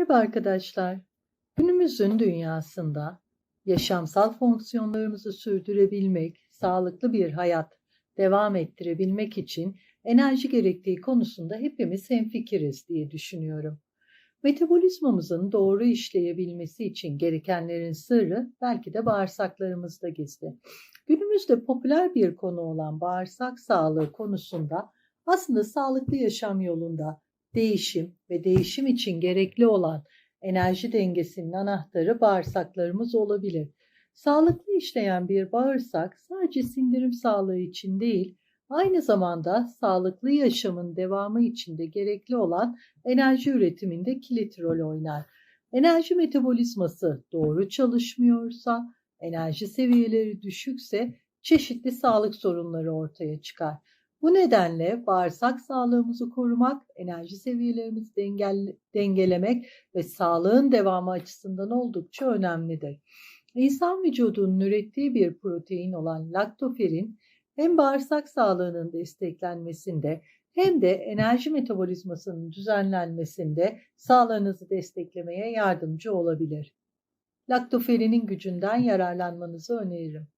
Merhaba arkadaşlar. Günümüzün dünyasında yaşamsal fonksiyonlarımızı sürdürebilmek, sağlıklı bir hayat devam ettirebilmek için enerji gerektiği konusunda hepimiz hemfikiriz diye düşünüyorum. Metabolizmamızın doğru işleyebilmesi için gerekenlerin sırrı belki de bağırsaklarımızda gizli. Günümüzde popüler bir konu olan bağırsak sağlığı konusunda aslında sağlıklı yaşam yolunda değişim ve değişim için gerekli olan enerji dengesinin anahtarı bağırsaklarımız olabilir. Sağlıklı işleyen bir bağırsak sadece sindirim sağlığı için değil, aynı zamanda sağlıklı yaşamın devamı için de gerekli olan enerji üretiminde kilit rol oynar. Enerji metabolizması doğru çalışmıyorsa, enerji seviyeleri düşükse çeşitli sağlık sorunları ortaya çıkar. Bu nedenle bağırsak sağlığımızı korumak, enerji seviyelerimizi dengel, dengelemek ve sağlığın devamı açısından oldukça önemlidir. İnsan vücudunun ürettiği bir protein olan laktoferin hem bağırsak sağlığının desteklenmesinde hem de enerji metabolizmasının düzenlenmesinde sağlığınızı desteklemeye yardımcı olabilir. Laktoferinin gücünden yararlanmanızı öneririm.